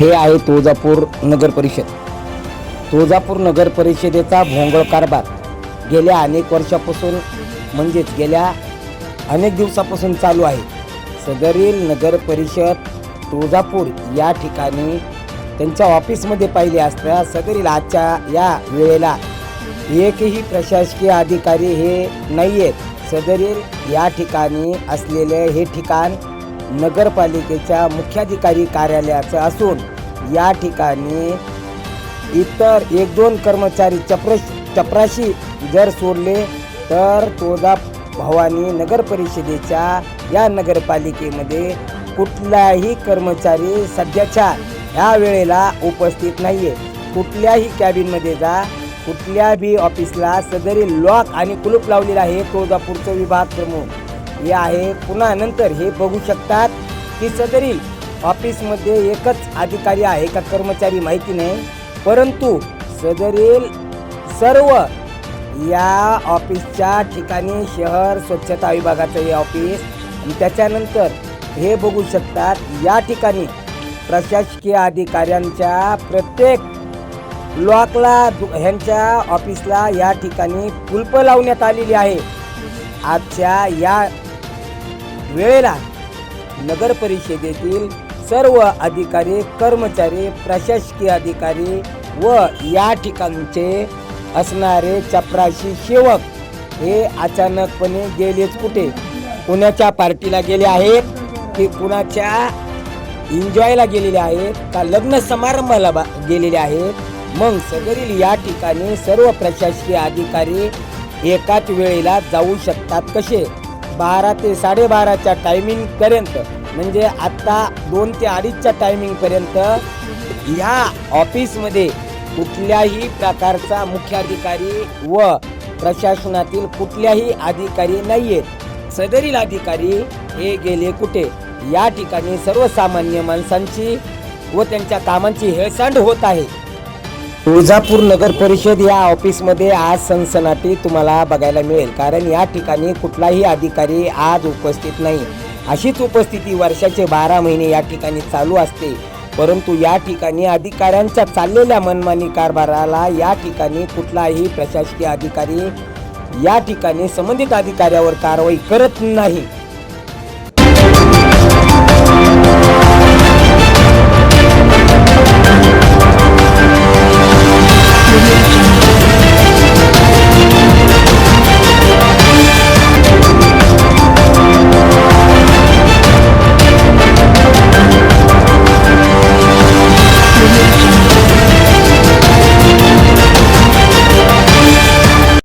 हे आहे तुळजापूर नगर परिषद. तुळजापूर नगर परिषदेचा भोंगळ कारभार गेल्या अनेक वर्षापासून म्हणजेच गेल्या अनेक दिवसापासून चालू आहे. सदरील नगर परिषद तुळजापूर या ठिकाणी त्यांच्या ऑफिसमध्ये पाहिले असता सदरील आजच्या या वेळेला एकही प्रशासकीय अधिकारी हे नाही आहेत सदरील या ठिकाणी असलेले हे ठिकाण नगरपालिकेच्या मुख्याधिकारी कार्यालयाचं असून या ठिकाणी इतर एक दोन कर्मचारी चप्रश चपराशी जर सोडले तर तुळजा भवानी नगर परिषदेच्या या नगरपालिकेमध्ये कुठलाही कर्मचारी सध्याच्या ह्या वेळेला उपस्थित नाही आहे कुठल्याही कॅबिनमध्ये जा कुठल्या बी ऑफिसला सदरी लॉक आणि कुलूप लावलेला आहे तुळजापूरचं विभाग प्रमुख. हे आहे. पुन्हा नंतर हे बघू शकतात. की सदरील ऑफिसमध्ये एकच अधिकारी आहे का कर्मचारी माहिती नाही. परंतु सदरील सर्व या ऑफिसच्या ठिकाणी शहर स्वच्छता विभागाचं हे ऑफिस. आणि त्याच्यानंतर हे बघू शकतात या ठिकाणी प्रशासकीय अधिकाऱ्यांच्या प्रत्येक लॉकला दु- ह्यांच्या ऑफिसला या ठिकाणी कुलप लावण्यात आलेली आहे. आजच्या या वेळेला नगर परिषदेतील सर्व अधिकारी कर्मचारी प्रशासकीय अधिकारी व या ठिकाणचे असणारे चपराशी सेवक हे अचानकपणे गेलेच कुठे? कुणाच्या पार्टीला गेले आहेत की कुणाच्या एन्जॉयला गेलेले आहेत? का लग्न समारंभाला बा- गेलेले आहेत? मग सगळील या ठिकाणी सर्व प्रशासकीय अधिकारी एकाच वेळेला जाऊ शकतात कसे? बारा ते साडेबाराच्या टायमिंग पर्यंत म्हणजे आता दोन ते अडीचच्या टायमिंग पर्यंत या ऑफिसमध्ये कुठल्याही प्रकारचा मुख्याधिकारी व प्रशासनातील कुठल्याही अधिकारी नाही आहेत सदरील अधिकारी हे गेले कुठे? या ठिकाणी सर्वसामान्य माणसांची व त्यांच्या कामांची हेळसांड होत आहे. तुळजापूर नगर परिषद या ऑफिसमध्ये आज सनसनाटी तुम्हाला बघायला मिळेल. कारण या ठिकाणी कुठलाही अधिकारी आज उपस्थित नाही. अशीच उपस्थिती वर्षाचे बारा महिने या ठिकाणी चालू असते. परंतु या ठिकाणी अधिकाऱ्यांच्या चाललेल्या मनमानी कारभाराला या ठिकाणी कुठलाही प्रशासकीय अधिकारी या ठिकाणी संबंधित अधिकाऱ्यावर कारवाई करत नाही.